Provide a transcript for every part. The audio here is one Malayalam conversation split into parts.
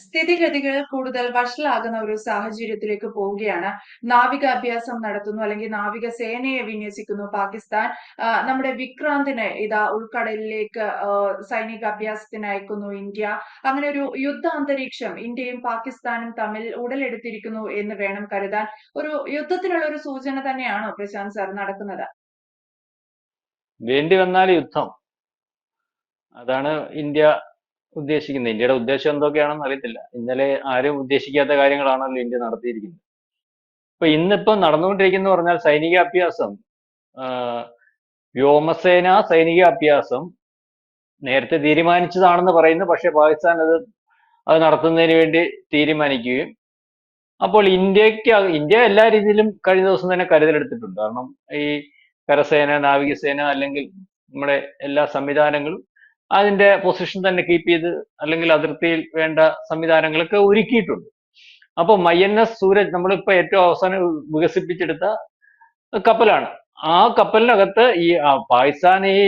സ്ഥിതിഗതികൾ കൂടുതൽ വഷളാകുന്ന ഒരു സാഹചര്യത്തിലേക്ക് പോവുകയാണ്. നാവിക അഭ്യാസം നടത്തുന്നു അല്ലെങ്കിൽ നാവിക സേനയെ വിന്യസിക്കുന്നു പാകിസ്ഥാൻ. നമ്മുടെ വിക്രാന്തിനെ ഇതാ ഉൾക്കടലിലേക്ക് സൈനിക അഭ്യാസത്തിന് അയക്കുന്നു ഇന്ത്യ. അങ്ങനെ ഒരു യുദ്ധാന്തരീക്ഷം ഇന്ത്യയും പാകിസ്ഥാനും തമ്മിൽ ഉടലെടുത്തിരിക്കുന്നു എന്ന് വേണം കരുതാൻ. ഒരു യുദ്ധത്തിനുള്ള ഒരു സൂചന തന്നെയാണോ പ്രശാന്ത് സാർ നടക്കുന്നത്? വേണ്ടി വന്നാൽ യുദ്ധം അതാണ് ഇന്ത്യ ഉദ്ദേശിക്കുന്നത് ഇന്ത്യയുടെ ഉദ്ദേശം എന്തൊക്കെയാണെന്ന് അറിയത്തില്ല. ഇന്നലെ ആരും ഉദ്ദേശിക്കാത്ത കാര്യങ്ങളാണല്ലോ ഇന്ത്യ നടത്തിയിരിക്കുന്നത്. ഇപ്പൊ ഇന്നിപ്പോ നടന്നുകൊണ്ടിരിക്കുന്ന പറഞ്ഞാൽ സൈനിക അഭ്യാസം വ്യോമസേന സൈനിക അഭ്യാസം നേരത്തെ തീരുമാനിച്ചതാണെന്ന് പറയുന്നു. പക്ഷെ പാകിസ്ഥാൻ അത് അത് നടത്തുന്നതിന് വേണ്ടി തീരുമാനിക്കുകയും. അപ്പോൾ ഇന്ത്യയ്ക്ക് ഇന്ത്യ എല്ലാ രീതിയിലും കഴിഞ്ഞ ദിവസം തന്നെ കരുതലെടുത്തിട്ടുണ്ട്. കാരണം ഈ കരസേന നാവികസേന അല്ലെങ്കിൽ നമ്മുടെ എല്ലാ സംവിധാനങ്ങളും അതിന്റെ പൊസിഷൻ തന്നെ കീപ്പ് ചെയ്ത് അല്ലെങ്കിൽ അതിർത്തിയിൽ വേണ്ട സംവിധാനങ്ങളൊക്കെ ഒരുക്കിയിട്ടുണ്ട്. അപ്പോൾ ഐ എൻ എസ് സൂരജ് നമ്മളിപ്പോ ഏറ്റവും അവസാനം വികസിപ്പിച്ചെടുത്ത കപ്പലാണ്. ആ കപ്പലിനകത്ത് ഈ പാകിസ്ഥാൻ ഈ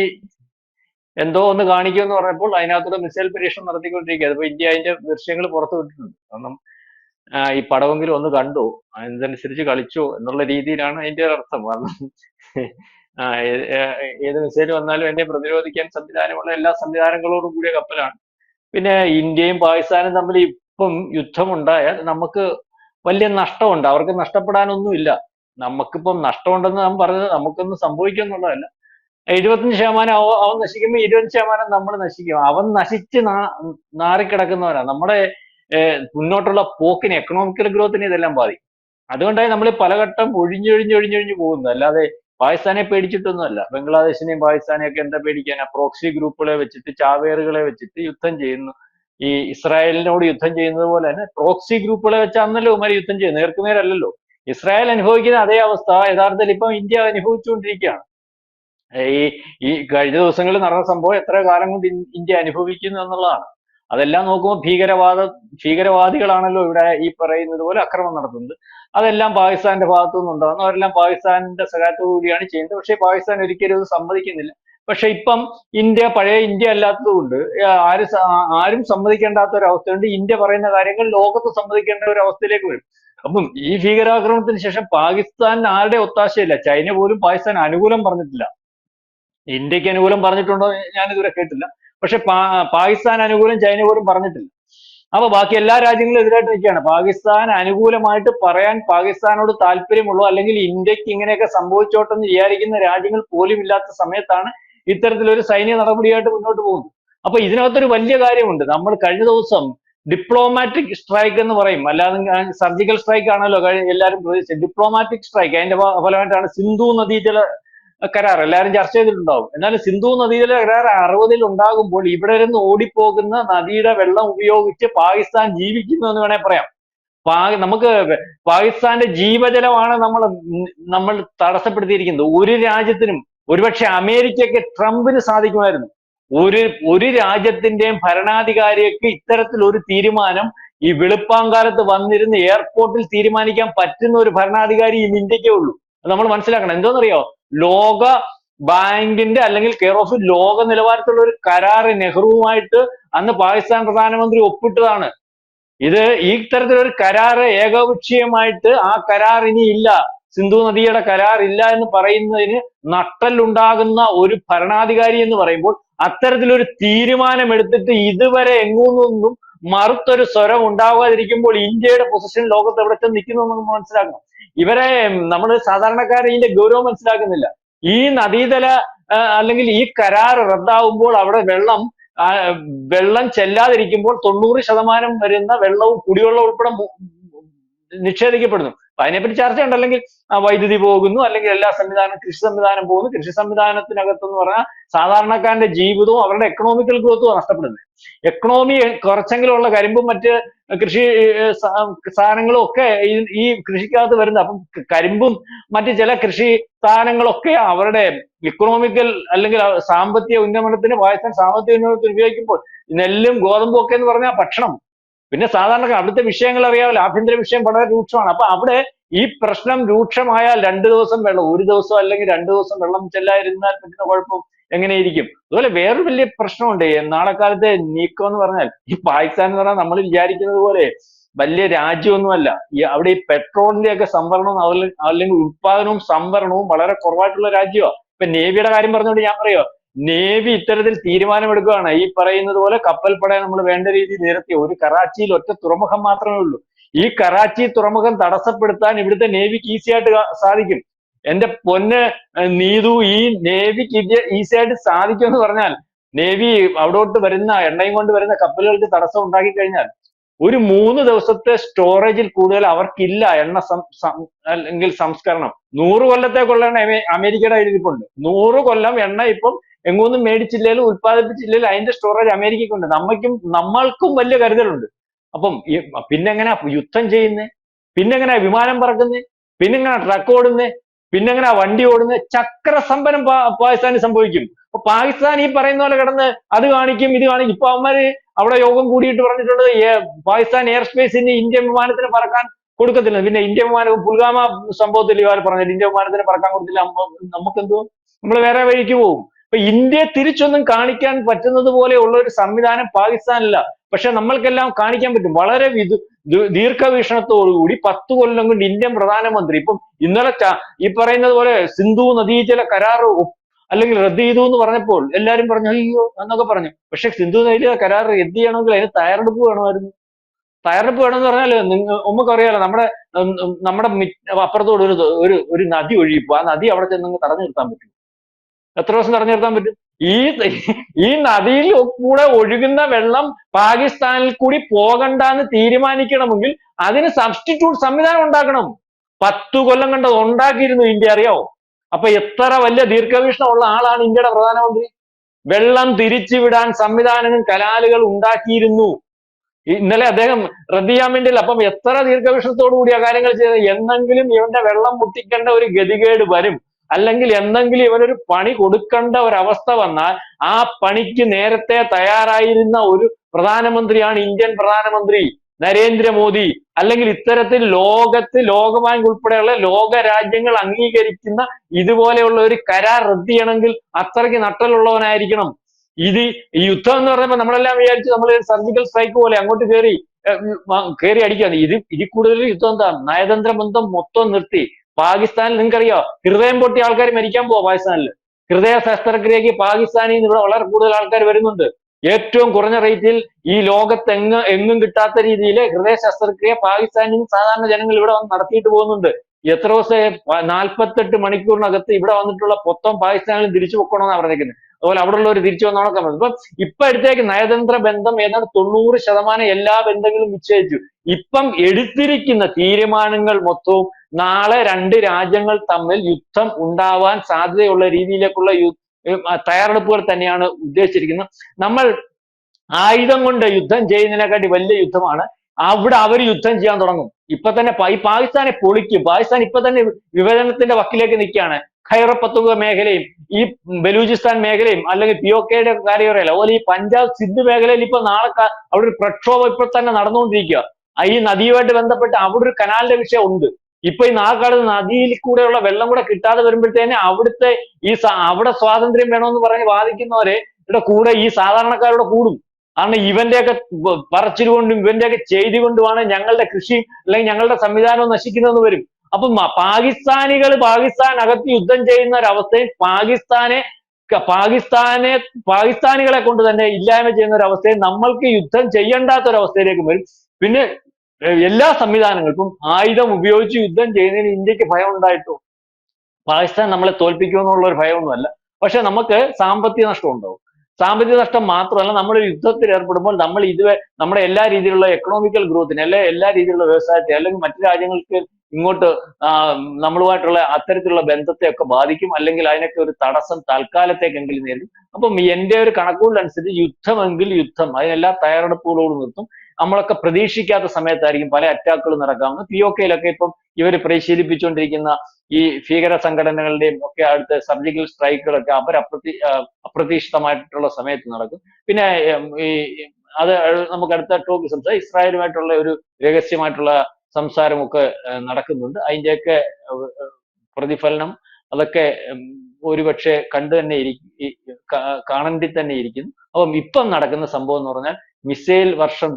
എന്തോ ഒന്ന് കാണിക്കുമെന്ന് പറഞ്ഞപ്പോൾ അതിനകത്തൂടെ മിസൈൽ പരീക്ഷണം നടത്തിക്കൊണ്ടിരിക്കുക അതിപ്പോ ഇന്ത്യ അതിന്റെ ദൃശ്യങ്ങൾ പുറത്തു വിട്ടിട്ടുണ്ട്. കാരണം ഈ പടമെങ്കിലും ഒന്ന് കണ്ടു. അതനുസരിച്ച് കളിച്ചു എന്നുള്ള രീതിയിലാണ് അതിന്റെ അർത്ഥം. കാരണം ഏത് മിസൈൽ വന്നാലും എന്നെ പ്രതിരോധിക്കാൻ സംവിധാനമുള്ള എല്ലാ സംവിധാനങ്ങളോടും കൂടിയ കപ്പലാണ്. പിന്നെ ഇന്ത്യയും പാകിസ്ഥാനും തമ്മിൽ ഇപ്പം യുദ്ധമുണ്ടായാൽ നമുക്ക് വലിയ നഷ്ടമുണ്ട്. അവർക്ക് നഷ്ടപ്പെടാനൊന്നുമില്ല നമുക്കിപ്പം നഷ്ടമുണ്ടെന്ന് നാം പറഞ്ഞത് നമുക്കൊന്നും സംഭവിക്കും എന്നുള്ളതല്ല എഴുപത്തഞ്ച് ശതമാനം അവ അവൻ നശിക്കുമ്പോൾ ഇരുപത് ശതമാനം നമ്മൾ നശിക്കും. അവൻ നശിച്ച് നാറിക്കിടക്കുന്നവനാണ് നമ്മുടെ മുന്നോട്ടുള്ള പോക്കിന് എക്കണോമിക്കൽ ഗ്രോത്തിന് ഇതെല്ലാം ബാധിക്കും. അതുകൊണ്ടാണ് നമ്മൾ പലഘട്ടം ഒഴിഞ്ഞൊഴിഞ്ഞൊഴിഞ്ഞൊഴിഞ്ഞു പോകുന്നത്. അല്ലാതെ പാകിസ്ഥാനെ പേടിച്ചിട്ടൊന്നുമല്ല. ബംഗ്ലാദേശിനെയും പാകിസ്ഥാനെയും ഒക്കെ എന്താ പേടിക്കാൻ? പ്രോക്സി ഗ്രൂപ്പുകളെ വെച്ചിട്ട് ചാവേറുകളെ വെച്ചിട്ട് യുദ്ധം ചെയ്യുന്നു. ഈ ഇസ്രായേലിനോട് യുദ്ധം ചെയ്യുന്നത് പോലെ തന്നെ പ്രോക്സി ഗ്രൂപ്പുകളെ വെച്ചാണല്ലോ ഇവന്മാർ യുദ്ധം ചെയ്യുന്നത്? നേർക്കുനേരല്ലല്ലോ. ഇസ്രായേൽ അനുഭവിക്കുന്ന അതേ അവസ്ഥ യഥാർത്ഥത്തിൽ ഇപ്പം ഇന്ത്യ അനുഭവിച്ചുകൊണ്ടിരിക്കുകയാണ്. ഈ ഈ കഴിഞ്ഞ ദിവസങ്ങളിൽ നടന്ന സംഭവം എത്ര കാലം കൊണ്ട് ഇന്ത്യ അനുഭവിക്കുന്നു എന്നുള്ളതാണ്. അതെല്ലാം നോക്കുമ്പോൾ ഭീകരവാദ ഭീകരവാദികളാണല്ലോ ഇവിടെ ഈ പറയുന്നത് പോലെ അക്രമം നടത്തുന്നത്. അതെല്ലാം പാകിസ്ഥാന്റെ ഭാഗത്തു നിന്നുണ്ടാകുന്നു അവരെല്ലാം പാകിസ്ഥാന്റെ സഹായത്തോടു കൂടിയാണ് ചെയ്യുന്നത്. പക്ഷേ പാകിസ്ഥാൻ ഒരിക്കലും ഇത് സമ്മതിക്കുന്നില്ല. പക്ഷെ ഇപ്പം ഇന്ത്യ പഴയ ഇന്ത്യ അല്ലാത്തത് കൊണ്ട് ആരും ആരും സമ്മതിക്കേണ്ടാത്ത ഒരു അവസ്ഥയുണ്ട് ഇന്ത്യ പറയുന്ന കാര്യങ്ങൾ ലോകത്ത് സമ്മതിക്കേണ്ട ഒരു അവസ്ഥയിലേക്ക് വരും. അപ്പം ഈ ഭീകരാക്രമണത്തിന് ശേഷം പാകിസ്ഥാൻ ആരുടെ ഒത്താശയില്ല? ചൈന പോലും പാകിസ്ഥാൻ അനുകൂലം പറഞ്ഞിട്ടില്ല. ഇന്ത്യയ്ക്ക് അനുകൂലം പറഞ്ഞിട്ടുണ്ടോ? ഞാൻ ഇതുവരെ കേട്ടില്ല. പക്ഷെ പാകിസ്ഥാൻ അനുകൂലം ചൈന പോലും പറഞ്ഞിട്ടില്ല. അപ്പൊ ബാക്കി എല്ലാ രാജ്യങ്ങളും എതിരായിട്ട് നിൽക്കുകയാണ്. പാകിസ്ഥാൻ അനുകൂലമായിട്ട് പറയാൻ പാകിസ്ഥാനോട് താല്പര്യമുള്ളൂ അല്ലെങ്കിൽ ഇന്ത്യയ്ക്ക് ഇങ്ങനെയൊക്കെ സംഭവിച്ചോട്ടെ എന്ന് വിചാരിക്കുന്ന രാജ്യങ്ങൾ പോലും ഇല്ലാത്ത സമയത്താണ് ഇത്തരത്തിലൊരു സൈനിക നടപടിയായിട്ട് മുന്നോട്ട് പോകുന്നത്. അപ്പൊ ഇതിനകത്തൊരു വലിയ കാര്യമുണ്ട്. നമ്മൾ കഴിഞ്ഞ ദിവസം ഡിപ്ലോമാറ്റിക് സ്ട്രൈക്ക് എന്ന് പറയും. അല്ലാതെ സർജിക്കൽ സ്ട്രൈക്ക് ആണല്ലോ എല്ലാവരും പ്രതീക്ഷിച്ചത് ഡിപ്ലോമാറ്റിക് സ്ട്രൈക്ക് അതിന്റെ ഫലമായിട്ടാണ് സിന്ധു നദീജല കരാർ എല്ലാവരും ചർച്ച ചെയ്തിട്ടുണ്ടാവും. എന്നാലും സിന്ധു നദിയിലെ കരാർ അറുപതിൽ ഉണ്ടാകുമ്പോൾ ഇവിടെ നിന്ന് ഓടിപ്പോകുന്ന നദിയുടെ വെള്ളം ഉപയോഗിച്ച് പാകിസ്ഥാൻ ജീവിക്കുന്നു എന്ന് വേണേൽ പറയാം. നമുക്ക് പാകിസ്ഥാന്റെ ജീവജലമാണ് നമ്മൾ നമ്മൾ തടസ്സപ്പെടുത്തിയിരിക്കുന്നത്. ഒരു രാജ്യത്തിനും ഒരുപക്ഷെ അമേരിക്കയ്ക്ക് ട്രംപിന് സാധിക്കുമായിരുന്നു. ഒരു ഒരു രാജ്യത്തിന്റെയും ഭരണാധികാരിക്ക് ഇത്തരത്തിൽ ഒരു തീരുമാനം ഈ വെളുപ്പാങ്കാലത്ത് വന്നിരുന്ന് എയർപോർട്ടിൽ തീരുമാനിക്കാൻ പറ്റുന്ന ഒരു ഭരണാധികാരി ഇന്ത്യക്കേ ഉള്ളൂ. നമ്മൾ മനസ്സിലാക്കണം. എന്തോന്നറിയോ? ലോക ബാങ്കിന്റെ അല്ലെങ്കിൽ കെയർ ഓഫ് ലോക നിലവാരത്തിലുള്ള ഒരു കരാർ നെഹ്റുവുമായിട്ട് അന്ന് പാകിസ്ഥാൻ പ്രധാനമന്ത്രി ഒപ്പിട്ടതാണ്. ഇത് ഈ തരത്തിലൊരു കരാറ് ഏകപക്ഷീയമായിട്ട് ആ കരാർ ഇനി ഇല്ല. സിന്ധു നദിയുടെ കരാർ ഇല്ല എന്ന് പറയുന്നതിന് നട്ടലുണ്ടാകുന്ന ഒരു ഭരണാധികാരി എന്ന് പറയുമ്പോൾ അത്തരത്തിലൊരു തീരുമാനം എടുത്തിട്ട് ഇതുവരെ എങ്ങുന്നൊന്നും മറുത്തൊരു സ്വരം ഉണ്ടാകാതിരിക്കുമ്പോൾ ഇന്ത്യയുടെ പൊസിഷൻ ലോകത്ത് എവിടെ ചെന്ന് നിൽക്കുന്നു നമ്മൾ മനസ്സിലാക്കണം. ഇവരെ നമ്മൾ സാധാരണക്കാരെ ഇതിന്റെ ഗൗരവം മനസ്സിലാക്കുന്നില്ല. ഈ നദീതല അല്ലെങ്കിൽ ഈ കരാർ റദ്ദാവുമ്പോൾ അവിടെ വെള്ളം വെള്ളം ചെല്ലാതിരിക്കുമ്പോൾ തൊണ്ണൂറ് ശതമാനം വരുന്ന വെള്ളവും കുടിവെള്ളം ഉൾപ്പെടെ നിഷേധിക്കപ്പെടുന്നു. അതിനെപ്പറ്റി ചർച്ചയുണ്ട് അല്ലെങ്കിൽ വൈദ്യുതി പോകുന്നു അല്ലെങ്കിൽ എല്ലാ സംവിധാനം കൃഷി സംവിധാനം പോകുന്നു. കൃഷി സംവിധാനത്തിനകത്ത് എന്ന് പറഞ്ഞാൽ സാധാരണക്കാരന്റെ ജീവിതവും അവരുടെ എക്കണോമിക്കൽ ഗ്രോത്തും നഷ്ടപ്പെടുന്നത്. എക്കണോമി കുറച്ചെങ്കിലും ഉള്ള കരിമ്പും മറ്റ് കൃഷി സാധനങ്ങളും ഒക്കെ ഈ കൃഷിക്കകത്ത് വരുന്നത്. അപ്പം കരിമ്പും മറ്റ് ചില കൃഷി സാധനങ്ങളൊക്കെ അവരുടെ ഇക്കണോമിക്കൽ അല്ലെങ്കിൽ സാമ്പത്തിക ഉന്നമനത്തിന് പാകിസ്ഥാൻ സാമ്പത്തിക ഉന്നമനത്തിന് ഉപയോഗിക്കുമ്പോൾ നെല്ലും ഗോതമ്പും ഒക്കെ എന്ന് പറഞ്ഞാൽ ഭക്ഷണം. പിന്നെ സാധാരണ അവിടുത്തെ വിഷയങ്ങൾ അറിയാമല്ലോ. ആഭ്യന്തര വിഷയം വളരെ രൂക്ഷമാണ്. അപ്പൊ അവിടെ ഈ പ്രശ്നം രൂക്ഷമായാൽ രണ്ടു ദിവസം വെള്ളം ഒരു ദിവസം അല്ലെങ്കിൽ രണ്ടു ദിവസം വെള്ളം ചെല്ലാതിരുന്നാൽ പറ്റുന്ന കുഴപ്പം എങ്ങനെയിരിക്കും? അതുപോലെ വേറൊരു വലിയ പ്രശ്നമുണ്ട്. നാളെ കാലത്തെ നീക്കം എന്ന് പറഞ്ഞാൽ ഈ പാകിസ്ഥാൻ എന്ന് പറഞ്ഞാൽ നമ്മൾ വിചാരിക്കുന്നത് പോലെ വലിയ രാജ്യമൊന്നുമല്ല. ഈ അവിടെ ഈ പെട്രോളിന്റെ ഒക്കെ സംവരണവും അല്ലെങ്കിൽ ഉത്പാദനവും സംവരണവും വളരെ കുറവായിട്ടുള്ള രാജ്യമാണ് ഇപ്പൊ നേവിയുടെ കാര്യം പറഞ്ഞുകൊണ്ട് ഞാൻ പറയുക നേവി ഇത്തരത്തിൽ തീരുമാനമെടുക്കുകയാണ്. ഈ പറയുന്നത് പോലെ കപ്പൽപ്പടയെ നമ്മൾ വേണ്ട രീതിയിൽ നിരത്തി ഒരു കറാച്ചിയിൽ ഒറ്റ തുറമുഖം മാത്രമേ ഉള്ളൂ. ഈ കറാച്ചി തുറമുഖം തടസ്സപ്പെടുത്താൻ ഇവിടുത്തെ നേവിക്ക് ഈസി ആയിട്ട് സാധിക്കും. എന്റെ പൊന്ന് നീതു ഈ നേവിക്ക് ഈസി ആയിട്ട് സാധിക്കും എന്ന് പറഞ്ഞാൽ നേവി അവിടോട്ട് വരുന്ന എണ്ണയും കൊണ്ട് വരുന്ന കപ്പലുകൾക്ക് തടസ്സം ഉണ്ടാക്കി കഴിഞ്ഞാൽ ഒരു മൂന്ന് ദിവസത്തെ സ്റ്റോറേജിൽ കൂടുതൽ അവർക്കില്ല എണ്ണ അല്ലെങ്കിൽ സംസ്കരണം. നൂറ് കൊല്ലത്തേക്കുള്ള എണ്ണ അമേ- അമേരിക്കയുടെ കയ്യിലിരിപ്പുണ്ട്. നൂറ് കൊല്ലം എണ്ണ ഇപ്പം എങ്ങൊന്നും മേടിച്ചില്ലേലും ഉത്പാദിപ്പിച്ചില്ലേലും അതിന്റെ സ്റ്റോറേജ് അമേരിക്കയ്ക്കുണ്ട്. നമ്മൾക്കും നമ്മൾക്കും വലിയ കരുതലുണ്ട്. അപ്പം പിന്നെങ്ങനെ യുദ്ധം ചെയ്യുന്നേ? പിന്നെങ്ങനെയാ വിമാനം പറക്കുന്നേ? പിന്നെങ്ങനെ ട്രക്ക് ഓടുന്നേ? പിന്നെങ്ങനെ വണ്ടി ഓടുന്നേ? ചക്രസമ്പനം പാകിസ്ഥാനിൽ സംഭവിക്കും. അപ്പൊ പാകിസ്ഥാൻ ഈ പറയുന്ന പോലെ കിടന്ന് അത് കാണിക്കും ഇത് കാണിക്കും. ഇപ്പൊ അവന്മാര് അവിടെ യോഗം കൂടിയിട്ട് പറഞ്ഞിട്ടുണ്ട് പാകിസ്ഥാൻ എയർ സ്പേസിന് ഇന്ത്യൻ വിമാനത്തിന് പറക്കാൻ കൊടുക്കത്തില്ല. പിന്നെ ഇന്ത്യൻ വിമാനം പുൽഗാമ സംഭവത്തിൽ ഇവർ പറഞ്ഞില്ല. ഇന്ത്യൻ വിമാനത്തിന് പറക്കാൻ കൊടുത്തില്ല. നമുക്ക് എന്തോ നമ്മൾ വേറെ വഴിക്ക് പോകും. അപ്പൊ ഇന്ത്യയെ തിരിച്ചൊന്നും കാണിക്കാൻ പറ്റുന്നത് പോലെയുള്ള ഒരു സംവിധാനം പാകിസ്ഥാനില്ല. പക്ഷെ നമ്മൾക്കെല്ലാം കാണിക്കാൻ പറ്റും. വളരെ ദീ- ദീർഘവീക്ഷണത്തോടുകൂടി പത്ത് കൊല്ലം കൊണ്ട് ഇന്ത്യൻ പ്രധാനമന്ത്രി ഇപ്പം ഇന്നലെ ഈ പറയുന്നത് പോലെ സിന്ധു നദീജല കരാർ അല്ലെങ്കിൽ റദ്ദ് ചെയ്തു എന്ന് പറഞ്ഞപ്പോൾ എല്ലാരും പറഞ്ഞു അയ്യോ എന്നൊക്കെ പറഞ്ഞു. പക്ഷെ സിന്ധു നദീജല കരാർ റദ്ദ് ചെയ്യണമെങ്കിൽ അതിന് തയ്യാറെടുപ്പ് വേണമായിരുന്നു. തയ്യാറെടുപ്പ് വേണമെന്ന് പറഞ്ഞാൽ നിങ്ങൾ നമുക്കറിയാലോ നമ്മുടെ നമ്മുടെ അപ്പുറത്തോട് ഒരു ഒരു നദി ഒഴുകിപ്പോ ആ നദി അവിടെ ചെന്ന് തടഞ്ഞു നിർത്താൻ പറ്റും. എത്ര ദിവസം തടഞ്ഞു നിർത്താൻ പറ്റും? ഈ ഈ നദിയിൽ കൂടെ ഒഴുകുന്ന വെള്ളം പാകിസ്ഥാനിൽ കൂടി പോകണ്ട എന്ന് തീരുമാനിക്കണമെങ്കിൽ അതിന് സബ്സ്റ്റിറ്റ്യൂട്ട് സംവിധാനം ഉണ്ടാക്കണം. പത്തു കൊല്ലം കണ്ട് അത് ഉണ്ടാക്കിയിരുന്നു ഇന്ത്യ അറിയോ അപ്പൊ എത്ര വലിയ ദീർഘവീക്ഷണം ഉള്ള ആളാണ് ഇന്ത്യയുടെ പ്രധാനമന്ത്രി. വെള്ളം തിരിച്ചുവിടാൻ സംവിധാനങ്ങൾ കലാലുകൾ ഉണ്ടാക്കിയിരുന്നു. ഇന്നലെ അദ്ദേഹം റദ്ദിയാൻ വേണ്ടിയില്ല അപ്പം എത്ര ദീർഘവീക്ഷണത്തോടു കൂടി ആ കാര്യങ്ങൾ ചെയ്ത് എന്നെങ്കിലും ഇവന്റെ വെള്ളം മുട്ടിക്കേണ്ട ഒരു ഗതികേട് വരും. അല്ലെങ്കിൽ എന്തെങ്കിലും ഇവനൊരു പണി കൊടുക്കേണ്ട ഒരവസ്ഥ വന്നാൽ ആ പണിക്ക് നേരത്തെ തയ്യാറായിരുന്ന ഒരു പ്രധാനമന്ത്രിയാണ് ഇന്ത്യൻ പ്രധാനമന്ത്രി നരേന്ദ്രമോദി. അല്ലെങ്കിൽ ഇത്തരത്തിൽ ലോകത്ത് ലോകബാങ്ക് ഉൾപ്പെടെയുള്ള ലോക രാജ്യങ്ങൾ അംഗീകരിക്കുന്ന ഇതുപോലെയുള്ള ഒരു കരാർ റദ്ദ് ചെയ്യണമെങ്കിൽ അത്രയ്ക്ക് നട്ടലുള്ളവനായിരിക്കണം ഇത് ഈ യുദ്ധം എന്ന് പറയുമ്പോൾ നമ്മളെല്ലാം വിചാരിച്ചു നമ്മൾ സർജിക്കൽ സ്ട്രൈക്ക് പോലെ അങ്ങോട്ട് കയറി കയറി അടിക്കാന്ന് ഇത് ഇതിൽ കൂടുതൽ യുദ്ധം എന്താ? നയതന്ത്ര ബന്ധം മൊത്തം നിർത്തി. പാകിസ്ഥാനിൽ നിങ്ങൾക്കറിയോ? ഹൃദയം പൊട്ടി ആൾക്കാർ മരിക്കാൻ പോവാ പാകിസ്ഥാനിൽ ഹൃദയ ശസ്ത്രക്രിയക്ക് പാകിസ്ഥാനിൽ നിന്ന് ഇവിടെ വളരെ കൂടുതൽ ആൾക്കാർ വരുന്നുണ്ട്. ഏറ്റവും കുറഞ്ഞ റേറ്റിൽ ഈ ലോകത്ത് എങ്ങ് എങ്ങും കിട്ടാത്ത രീതിയിൽ ഹൃദയ ശസ്ത്രക്രിയ പാകിസ്ഥാനിൽ സാധാരണ ജനങ്ങൾ ഇവിടെ വന്ന് നടത്തിയിട്ട് പോകുന്നുണ്ട്. എത്ര ദിവസം നാൽപ്പത്തെട്ട് മണിക്കൂറിനകത്ത് ഇവിടെ വന്നിട്ടുള്ള പൊത്തം പാകിസ്ഥാനിൽ തിരിച്ചു പൊക്കണമെന്നാണ് പറഞ്ഞിരിക്കുന്നത് അതുപോലെ അവിടെ ഉള്ളവർ തിരിച്ചു വന്നോണൊക്കെ ഇപ്പം ഇപ്പൊ അടുത്തേക്ക് നയതന്ത്ര ബന്ധം ഏതാണ്ട് തൊണ്ണൂറ് ശതമാനം എല്ലാ ബന്ധങ്ങളും വിച്ഛേദിച്ചു ഇപ്പം എടുത്തിരിക്കുന്ന തീരുമാനങ്ങൾ മൊത്തവും നാളെ രണ്ട് രാജ്യങ്ങൾ തമ്മിൽ യുദ്ധം ഉണ്ടാവാൻ സാധ്യതയുള്ള രീതിയിലേക്കുള്ള തയ്യാറെടുപ്പുകൾ തന്നെയാണ് ഉദ്ദേശിച്ചിരിക്കുന്നത്. നമ്മൾ ആയുധം കൊണ്ട് യുദ്ധം ചെയ്യുന്നതിനെക്കാട്ടി വലിയ യുദ്ധമാണ്. അവിടെ അവർ യുദ്ധം ചെയ്യാൻ തുടങ്ങും. ഇപ്പൊ തന്നെ പാകിസ്ഥാനെ പൊളിക്കും. പാകിസ്ഥാൻ ഇപ്പൊ തന്നെ വിഭജനത്തിന്റെ വക്കിലേക്ക് നിൽക്കുകയാണ്. ഖൈറപ്പത്തുക മേഖലയും ഈ ബലൂചിസ്ഥാൻ മേഖലയും അല്ലെങ്കിൽ പി ഒ കെയുടെ കാര്യം കാര്യമല്ല അതുപോലെ ഈ പഞ്ചാബ് സിന്ധ് മേഖലയിൽ ഇപ്പൊ നാളെ അവിടെ ഒരു പ്രക്ഷോഭം ഇപ്പൊ തന്നെ നടന്നുകൊണ്ടിരിക്കുക. ഈ നദിയുമായിട്ട് ബന്ധപ്പെട്ട് അവിടെ ഒരു കനാലിന്റെ വിഷയം ഉണ്ട്. ഇപ്പൊ ഈ നാഗാട് നദിയിൽ കൂടെയുള്ള വെള്ളം കൂടെ കിട്ടാതെ വരുമ്പോഴത്തേനെ അവിടുത്തെ ഈ അവിടെ സ്വാതന്ത്ര്യം വേണമെന്ന് പറഞ്ഞ് വാദിക്കുന്നവരെ കൂടെ ഈ സാധാരണക്കാരുടെ കൂടും. കാരണം ഇവന്റെയൊക്കെ പറച്ചിലുകൊണ്ടും കൊണ്ടും ഇവന്റെയൊക്കെ ചെയ്തി കൊണ്ടുമാണ് ഞങ്ങളുടെ കൃഷി അല്ലെങ്കിൽ ഞങ്ങളുടെ സംവിധാനം നശിക്കുന്നതെന്ന് വരും. അപ്പൊ പാകിസ്ഥാനികൾ പാകിസ്ഥാൻ അകത്ത് യുദ്ധം ചെയ്യുന്ന ഒരവസ്ഥയും പാകിസ്ഥാനെ പാകിസ്ഥാനെ പാകിസ്ഥാനികളെ കൊണ്ട് തന്നെ ഇല്ലായ്മ ചെയ്യുന്ന ഒരു അവസ്ഥയും നമ്മൾക്ക് യുദ്ധം ചെയ്യേണ്ടാത്ത അവസ്ഥയിലേക്ക് വരും. പിന്നെ എല്ലാ സംവിധാനങ്ങൾക്കും ആയുധം ഉപയോഗിച്ച് യുദ്ധം ചെയ്യുന്നതിന് ഇന്ത്യയ്ക്ക് ഭയം ഉണ്ടായിട്ടോ പാകിസ്ഥാൻ നമ്മളെ തോൽപ്പിക്കുമെന്നുള്ള ഒരു ഭയമൊന്നുമല്ല. പക്ഷെ നമുക്ക് സാമ്പത്തിക നഷ്ടം ഉണ്ടാവും. സാമ്പത്തിക നഷ്ടം മാത്രമല്ല നമ്മൾ യുദ്ധത്തിൽ ഏർപ്പെടുമ്പോൾ നമ്മൾ ഇതുവരെ നമ്മുടെ എല്ലാ രീതിയിലുള്ള എക്കണോമിക്കൽ ഗ്രോത്തിന് അല്ലെ എല്ലാ രീതിയിലുള്ള വ്യവസായത്തെ അല്ലെങ്കിൽ മറ്റു രാജ്യങ്ങൾക്ക് ഇങ്ങോട്ട് നമ്മളുമായിട്ടുള്ള അത്തരത്തിലുള്ള ബന്ധത്തെ ഒക്കെ ബാധിക്കും. അല്ലെങ്കിൽ അതിനൊക്കെ ഒരു തടസ്സം തൽക്കാലത്തേക്കെങ്കിലും നേരിടും. അപ്പം എന്റെ ഒരു കണക്കുകൂടലനുസരിച്ച് യുദ്ധമെങ്കിൽ യുദ്ധം അതിനെല്ലാ തയ്യാറെടുപ്പുകളോട് നിർത്തും. നമ്മളൊക്കെ പ്രതീക്ഷിക്കാത്ത സമയത്തായിരിക്കും പല അറ്റാക്കുകളും നടക്കാവുന്നത്. പി ഒ കെയിലൊക്കെ ഇപ്പം ഇവർ പരിശീലിപ്പിച്ചുകൊണ്ടിരിക്കുന്ന ഈ ഭീകര സംഘടനകളുടെയും ഒക്കെ അടുത്ത സർജിക്കൽ സ്ട്രൈക്കുകളൊക്കെ ആ, അപ്രതീക്ഷിതമായിട്ടുള്ള സമയത്ത് നടക്കും. പിന്നെ ഈ അത് നമുക്ക് അടുത്ത ടോക്ക് സംസാരിക്കാം. ഇസ്രായേലുമായിട്ടുള്ള ഒരു രഹസ്യമായിട്ടുള്ള സംസാരമൊക്കെ നടക്കുന്നുണ്ട്. അതിന്റെയൊക്കെ ആ, പ്രതിഫലനം അതൊക്കെ ഒരുപക്ഷേ കണ്ടു തന്നെ ഇരി- കാണേണ്ടി തന്നെ ഇരിക്കുന്നു. അപ്പം ഇപ്പം നടക്കുന്ന സംഭവം എന്ന് പറഞ്ഞാൽ മിസൈൽ വർഷം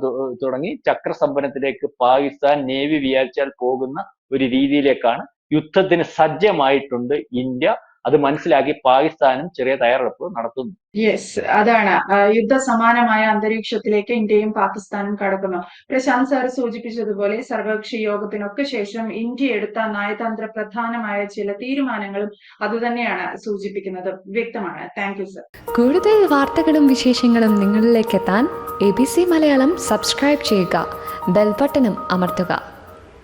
തുടങ്ങി ചക്രസമ്പന്നത്തിലേക്ക് പാകിസ്ഥാൻ നേവി വിചാരിച്ചാൽ പോകുന്ന ഒരു രീതിയിലേക്കാണ് യുദ്ധത്തിന് സജ്ജമായിട്ടുണ്ട് ഇന്ത്യ. അത് മനസ്സിലാക്കി പാകിസ്ഥാനും ചെറിയ തയ്യാറെടുപ്പ് നടത്തുന്നു. യെസ് അതാണ്. യുദ്ധ സമാനമായ അന്തരീക്ഷത്തിലേക്ക് ഇന്ത്യയും പാകിസ്ഥാനും കടക്കുന്നു. പ്രശാന്ത് സാർ സൂചിപ്പിച്ചതുപോലെ സർവകക്ഷി യോഗത്തിനൊക്കെ ശേഷം ഇന്ത്യ എടുത്ത നയതന്ത്ര പ്രധാനമായ ചില തീരുമാനങ്ങളും അതുതന്നെയാണ് സൂചിപ്പിക്കുന്നത്. വ്യക്തമാണ്. താങ്ക് യു സർ കൂടുതൽ വാർത്തകളും വിശേഷങ്ങളും നിങ്ങളിലേക്ക് എത്താൻ A B C Malayalam subscribe ചെയ്യുക. ബെൽബട്ടനും അമർത്തുക.